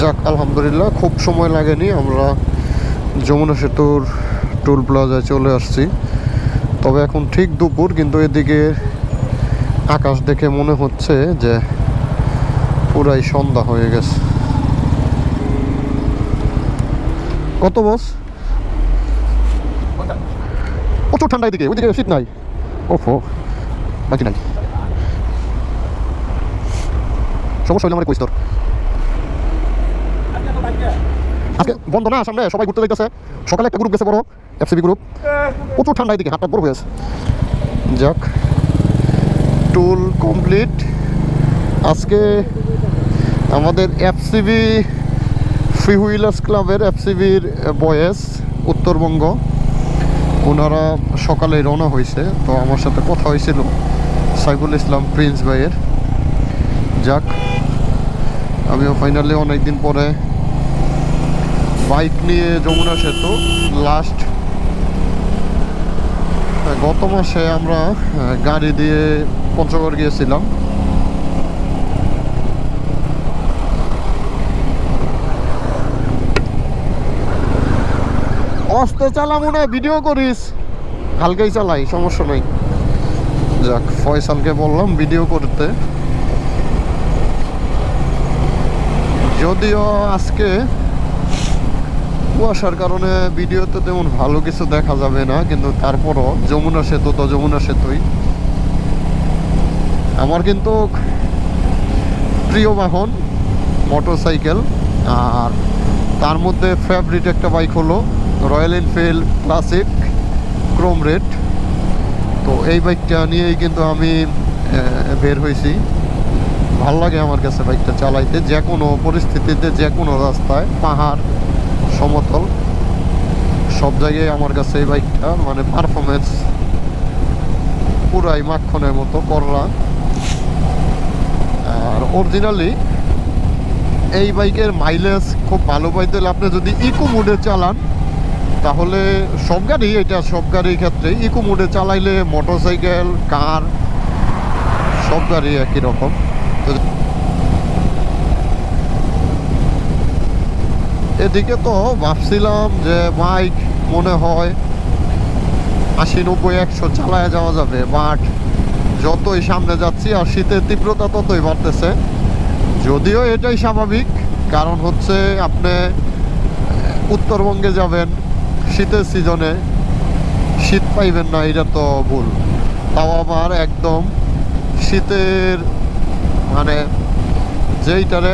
যাক, আলহামদুলিল্লাহ, খুব সময় লাগেনি, আমরা যমুনা সেতুর টোল প্লাজায় চলে আসছি। তবে এখন ঠিক দুপুর, কিন্তু এদিকে আকাশ দেখে মনে হচ্ছে যে পুরাই সন্ধ্যা হয়ে গেছে। কত বস প্রচুর ঠান্ডা এদিকে, ওইদিকে শীত নাই। ওফো, বাকি নাই। সমস্যা হইলে আমার কইস তোর। আজকে বন্ধ না, সামনে সবাই ঘুরতে যাইতেছে। সকালে একটা গ্রুপ গেছে বড় এফসিবি গ্রুপ প্রচুর ঠান্ডা এদিকে, হাতটা বড় হয়েছে। যাক টুল কমপ্লিট আজকে আমাদের এফসিবি ফ্রি হুইলার্স ক্লাবের এফসিবির বয়েস উত্তরবঙ্গ, ওনারা সকালে রওনা হয়েছে, তো আমার সাথে কথা হয়েছিল সাইফুল ইসলাম প্রিন্স ভাইয়ের। যাক, আমিও ফাইনালি অনেকদিন পরে বাইক নিয়ে যমুনা সেতু লাস্ট গত মাসে আমরা গাড়ি দিয়ে পঞ্চগড় গিয়েছিলাম। অস্তে চালা হয় ভিডিও করিস। হালকাই চালাই, সমস্যা নাই। যাক, ফয়সালকে বললাম ভিডিও করতে। যদিও আজকে কুয়াশার কারণে ভিডিওতে তেমন ভালো কিছু দেখা যাবে না, কিন্তু তারপরও যমুনা সেতু তো যমুনা সেতুই। আমার কিন্তু প্রিয় বাহন, মোটরসাইকেল, আর তার মধ্যে ফেভারিট একটা বাইক হলো Royal Enfield Classic chrome red তো এই বাইকটা নিয়েই কিন্তু আমি বের হয়েছি। ভালো লাগে আমার কাছে বাইকটা চালাইতে, যে কোনো পরিস্থিতিতে, যে কোনো রাস্তায়, পাহাড় সমতল। সব জায়গায় আমার কাছে এই বাইকটা মানে পারফরমেন্স পুরাই মাখনের মতো, করলা। আর অরিজিনালি এই বাইকের মাইলেজ খুব ভালো পাইতে আপনি যদি ইকো মোডে চালান, তাহলে সব গাড়ি, এটা সব গাড়ির ক্ষেত্রে ইকো মোডে চালাইলে মোটরসাইকেল কার সব গাড়ি একই রকম। এদিকে তো ভাবছিলাম যে বাইক মনে হয় আশি নব্বই, একশো চালায় যাওয়া যাবে বাট যতই সামনে যাচ্ছি আর শীতের তীব্রতা ততই বাড়তেছে। যদিও এটাই স্বাভাবিক, কারণ হচ্ছে আপনি উত্তরবঙ্গে যাবেন, শীতের সিজনে শীত পাইবেন না, এটা তো ভুল। তাও আবার একদম শীতের মানে যেইটারে